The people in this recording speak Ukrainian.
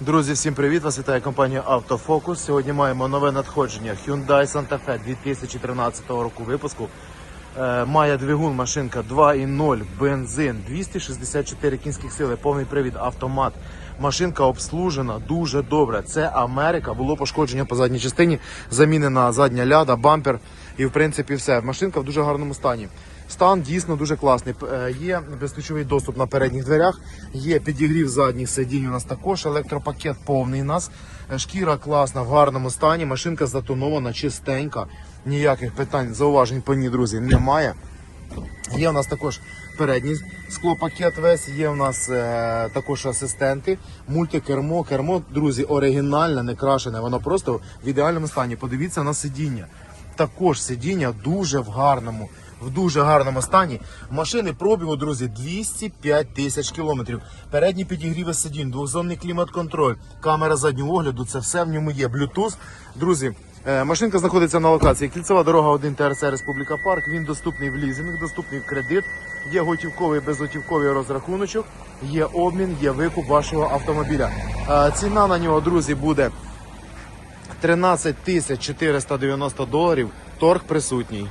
Друзі, всім привіт! Вас вітає компанія Автофокус. Сьогодні маємо нове надходження Hyundai Santa Fe 2013 року випуску. Е, має двигун машинка 2.0, бензин, 264 кінських сили, повний привід, автомат. Машинка обслужена дуже добре. Це Америка. Було пошкодження по задній частині, замінена задня ляда, бампер і в принципі все. Машинка в дуже гарному стані. Стан дійсно дуже класний. Е, Є безключовий доступ на передніх дверях, є підігрів задніх сидінь. У нас також електропакет повний у нас. Е, Шкіра класна, в гарному стані. Машинка затонована, чистенька. Ніяких питань, зауважень по ній, друзі, немає. Є у нас також передній склопакет весь, є у нас е, також асистенти, мультикермо, кермо, друзі, оригінальне, не крашене, воно просто в ідеальному стані. Подивіться на сидіння. Також сидіння дуже в гарному, в дуже гарному стані. Машини пробігу, друзі, 205 тисяч кілометрів. Передні підігріви сидінь, двохзонний клімат-контроль, камера заднього огляду, це все в ньому є. Bluetooth. Друзі, Е, Машинка знаходиться на локації Кільцева дорога 1 ТРЦ Республіка Парк. Він доступний в лізинг, доступний в кредит. Є готівковий безготівковий розрахуночок, є обмін, є викуп вашого автомобіля. Е, Ціна на нього, друзі, буде 13 тисяч 490 доларів. Торг присутній.